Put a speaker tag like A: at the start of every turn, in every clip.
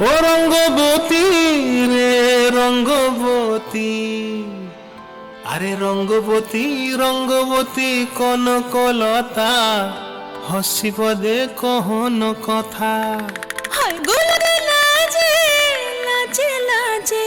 A: ও রঙ্গবতী রে রঙ্গবতী। আরে রঙ্গবতী রঙ্গবতী কোন কলতা? হসি পদে কহন কথা।
B: হায় নাচে লাজে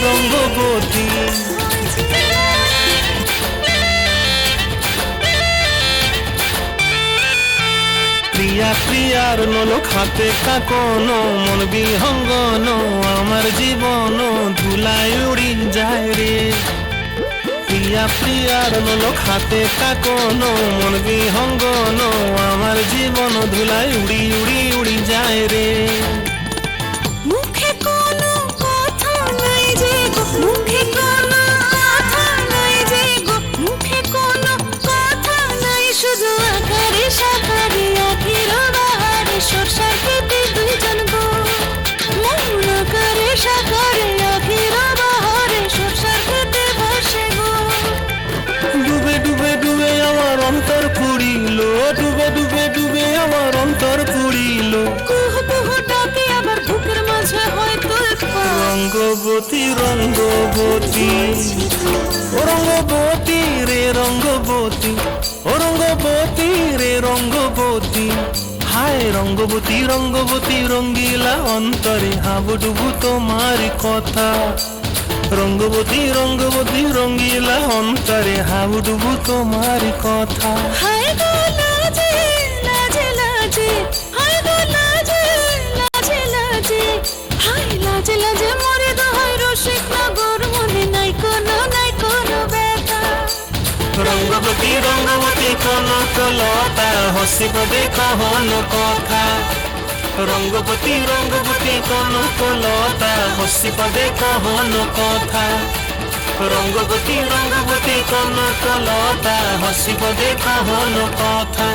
A: প্রিয়া, প্রিয়ার নলো খাতে কাকন মন বিহঙ্গন, আমার জীবন ধুলায় উড়ি যায় রে। প্রিয়া, প্রিয়ার নলো খাতে কাকন মন বিহঙ্গন, আমার জীবন ধুলায় উড়ি উড়ি উড়ি যায় রে। অন্তর পুড়িল
B: ডাকে আবার বুকের মাঝে হয় তোর
A: রঙ্গবতী রঙ্গবতী। ও রঙ্গবতী রে রঙ্গবতী ও রঙ্গবতী রে রঙ্গবতী। হায় রঙ্গবতী রঙ্গবতী রঙ্গিলা অন্তরে হাবুডুবু তোমার কথা। রঙ্গবতী রঙ্গবতী রঙ্গিলা অন্তরে হাবুডুবু তোমার কথা।
B: হায় লাজে হায় গো লাজে লাজে লাজে হায় লাজে লাজে মরে দোহাই রসিক নগর মনে নাই কোনো নাই কোনো ব্যথা।
A: রঙ্গবতী রঙ্গবতী কনক, লতা, হসিব কহন কথা। রঙ্গবতী রঙ্গবতী কনক, লতা, হসিব কহন কথা। রঙ্গবতী রঙ্গবতী কনক, লতা, হসিব কহন কথা।